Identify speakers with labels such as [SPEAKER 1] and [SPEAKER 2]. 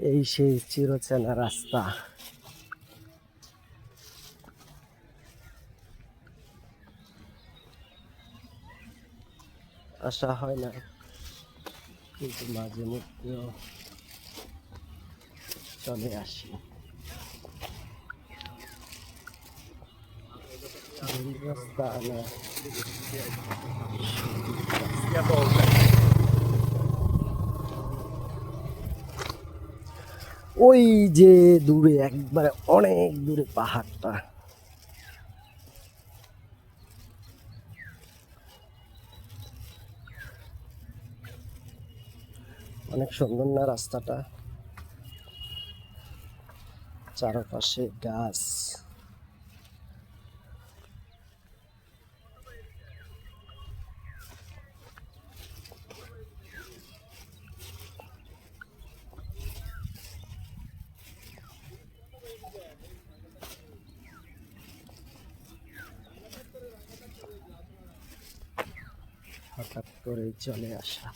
[SPEAKER 1] jej się ciroce narasta. Asza hojna. Kiedy ma zimutio. No. To nie jasi. Zostanę. ওই যে দূরে একবারে অনেক দূরে পাহাড়টা। অনেক সুন্দর না রাস্তাটা? চারপাশে গাছ। হঠাৎ করে চলে আসা।